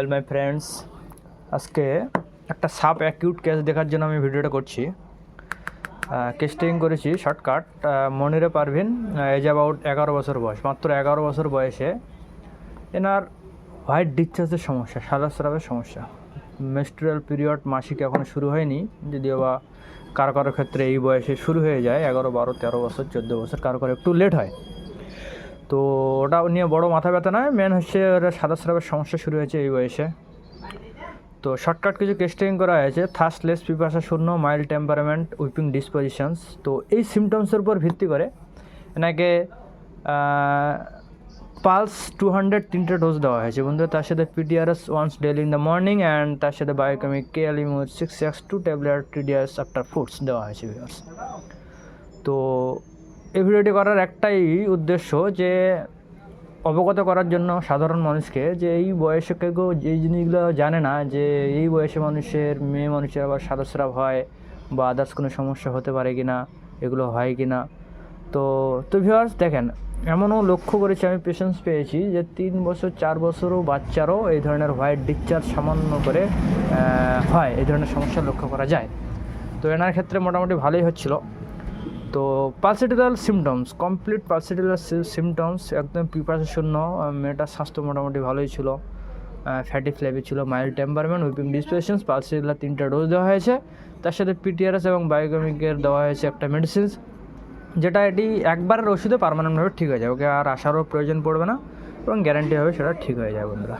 Well my friends আজকে একটা সাপ অ্যাকিউট কেস দেখার জন্য আমি ভিডিওটা করছি। কেস্টিং করেছি শর্টকাট মনিরে পারভিন এজ অ্যাবাউট এগারো বছর বয়স, মাত্র এগারো বছর বয়সে। এনার হোয়াইট ডিসচার্জের সমস্যা, সাদা স্রাবের সমস্যা। মেস্ট্রুয়াল পিরিয়ড মাসিক এখনও শুরু হয়নি, যদিও বা কারও কারও ক্ষেত্রে এই বয়সে শুরু হয়ে যায়, এগারো, বারো, তেরো বছর, চোদ্দ বছর, কারও কারও একটু লেট হয়। তো ওটা নিয়ে বড় মাথা ব্যথা নয় মেন হচ্ছে ওর সাদা স্রাবের সমস্যা শুরু হয়েছে এই বয়সে। তো শর্টকাট কিছু টেস্টিং করা হয়েছে থার্স্টলেস পিপাসা শূন্য মাইল্ড টেম্পারমেন্ট উইপিং ডিসপোজিশনস তো এই সিমটমসের উপর ভিত্তি করে এনাকে পালস টু হান্ড্রেড তিনটে ডোজ দেওয়া হয়েছে। বন্ধু তার সাথে পিডিআরএস once daily in the morning and তার সাথে বায়োকেমিক কে সিক্স এক্স টু ট্যাবলেট টিডিআরএস আফটার ফুডস দেওয়া হয়েছে তো এই ভিডিওটি করার একটাই উদ্দেশ্য যে অবগত করার জন্য সাধারণ মানুষকে যে এই বয়সে কেউ এই জিনিসগুলো জানে না, যে এই বয়সে মানুষের মেয়ে মানুষের আবার সাদস্রাব হয় বা আদার্স কোনো সমস্যা হতে পারে কি না এগুলো হয় কি না তো তো ভিউয়ার্স দেখেন, এমনও লক্ষ্য করেছি আমি পেশেন্স পেয়েছি যে তিন বছর, চার বছরও বাচ্চারও এই ধরনের হোয়াইট ডিসচার্জ সামান্য করে হয়, এই ধরনের সমস্যা লক্ষ্য করা যায়। তো এনার ক্ষেত্রে মোটামুটি ভালোই হচ্ছিল। তো পালসিটিক্যাল সিমটমস কমপ্লিট পালসিটিক্যাল সিমটমস একদম প্রিপারেশন মেয়েটার স্বাস্থ্য মোটামুটি ভালোই ছিল। ফ্যাটি ফ্লেভি ছিল মাইল্ড টেম্পারমেন্ট উইপিং ডিসপেশনস পালসিটিক্যাল তিনটা ডোজ দেওয়া হয়েছে। তার সাথে পিটিআরএস এবং বায়োকেমিকের দেওয়া হয়েছে একটা মেডিসিনস যেটা এটি একবারের ওষুধে পারমানেন্টভাবে ঠিক হয়ে যাবে ওকে আর আসারও প্রয়োজন পড়বে না এবং গ্যারান্টি হবে সেটা ঠিক হয়ে যাবে বন্ধুরা।